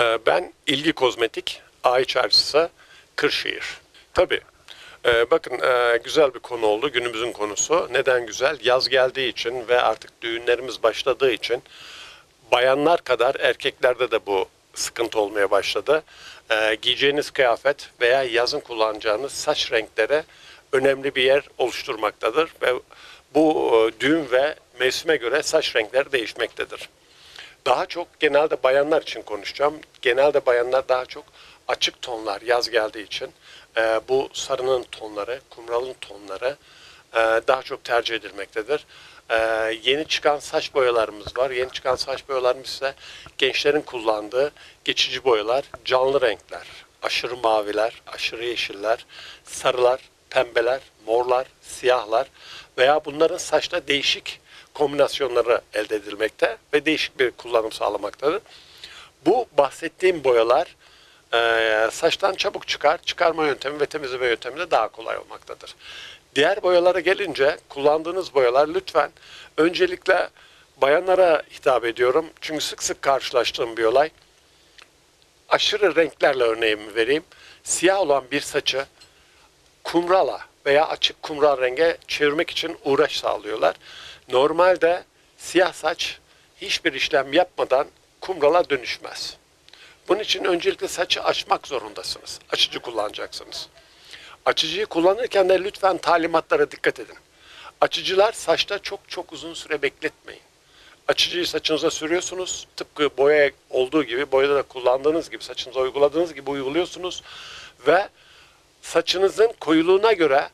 Ee, Ben İlgi Kozmetik, Ay Çarşısı, Kırşehir. Tabii. Ee, bakın e, güzel bir konu oldu günümüzün konusu. Neden güzel? Yaz geldiği için ve artık düğünlerimiz başladığı için bayanlar kadar erkeklerde de bu sıkıntı olmaya başladı. Ee, giyeceğiniz kıyafet veya yazın kullanacağınız saç renkleri önemli bir yer oluşturmaktadır ve bu e, düğün ve mevsime göre saç renkleri değişmektedir. Daha çok genelde bayanlar için konuşacağım. Genelde bayanlar daha çok açık tonlar yaz geldiği için e, bu sarının tonları, kumralın tonları e, daha çok tercih edilmektedir. E, yeni çıkan saç boyalarımız var. Yeni çıkan saç boyalarımız ise gençlerin kullandığı geçici boyalar, canlı renkler, aşırı maviler, aşırı yeşiller, sarılar, pembeler, morlar, siyahlar veya bunların saçta değişik kombinasyonları elde edilmekte ve değişik bir kullanım sağlamaktadır. Bu bahsettiğim boyalar e, saçtan çabuk çıkar, çıkarma yöntemi ve temizleme yöntemi de daha kolay olmaktadır. Diğer boyalara gelince kullandığınız boyalar lütfen öncelikle bayanlara hitap ediyorum. Çünkü sık sık karşılaştığım bir olay. Aşırı renklerle örneğimi vereyim. Siyah olan bir saçı kumrala veya açık kumral renge çevirmek için uğraş sağlıyorlar. Normalde siyah saç hiçbir işlem yapmadan kumrala dönüşmez. Bunun için öncelikle saçı açmak zorundasınız. Açıcı kullanacaksınız. Açıcıyı kullanırken de lütfen talimatlara dikkat edin. Açıcılar saçta çok çok uzun süre bekletmeyin. Açıcıyı saçınıza sürüyorsunuz. Tıpkı boya olduğu gibi, boyada da kullandığınız gibi, saçınıza uyguladığınız gibi uyguluyorsunuz. Ve saçınızın koyuluğuna göre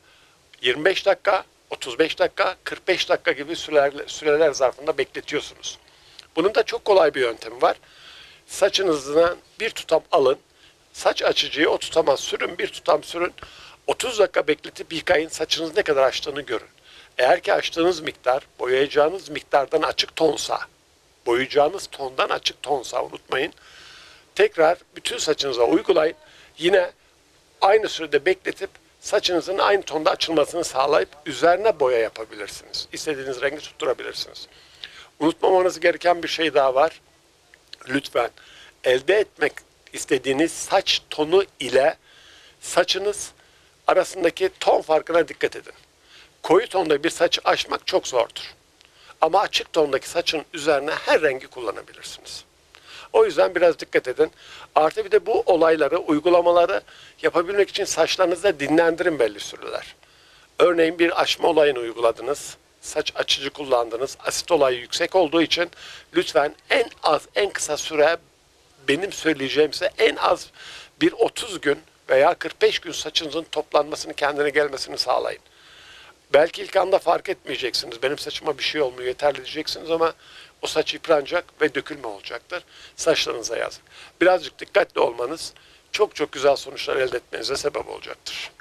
25 dakika, 35 dakika, 45 dakika gibi süreler, süreler zarfında bekletiyorsunuz. Bunun da çok kolay bir yöntemi var. Saçınızdan bir tutam alın. Saç açıcıyı o tutama sürün, bir tutam sürün. 30 dakika bekletip yıkayın. Saçınız ne kadar açtığını görün. Eğer ki açtığınız miktar boyayacağınız miktardan açık tonsa, boyayacağınız tondan açık tonsa unutmayın. Tekrar bütün saçınıza uygulayın. Yine aynı sürede bekletip saçınızın aynı tonda açılmasını sağlayıp üzerine boya yapabilirsiniz. İstediğiniz rengi tutturabilirsiniz. Unutmamanız gereken bir şey daha var. Lütfen elde etmek istediğiniz saç tonu ile saçınız arasındaki ton farkına dikkat edin. Koyu tonda bir saçı açmak çok zordur. Ama açık tondaki saçın üzerine her rengi kullanabilirsiniz. O yüzden biraz dikkat edin. Artı bir de bu olayları, uygulamaları yapabilmek için saçlarınızda dinlendirin belli süreler. Örneğin bir açma olayını uyguladınız. Saç açıcı kullandınız. Asit olayı yüksek olduğu için lütfen en az, en kısa süre benim söyleyeceğim size en az bir 30 gün veya 45 gün saçınızın toplanmasını, kendine gelmesini sağlayın. Belki ilk anda fark etmeyeceksiniz. Benim saçıma bir şey olmuyor yeterli diyeceksiniz ama o saç yıpranacak ve dökülme olacaktır. Saçlarınıza yazık. Birazcık dikkatli olmanız çok çok güzel sonuçlar elde etmenize sebep olacaktır.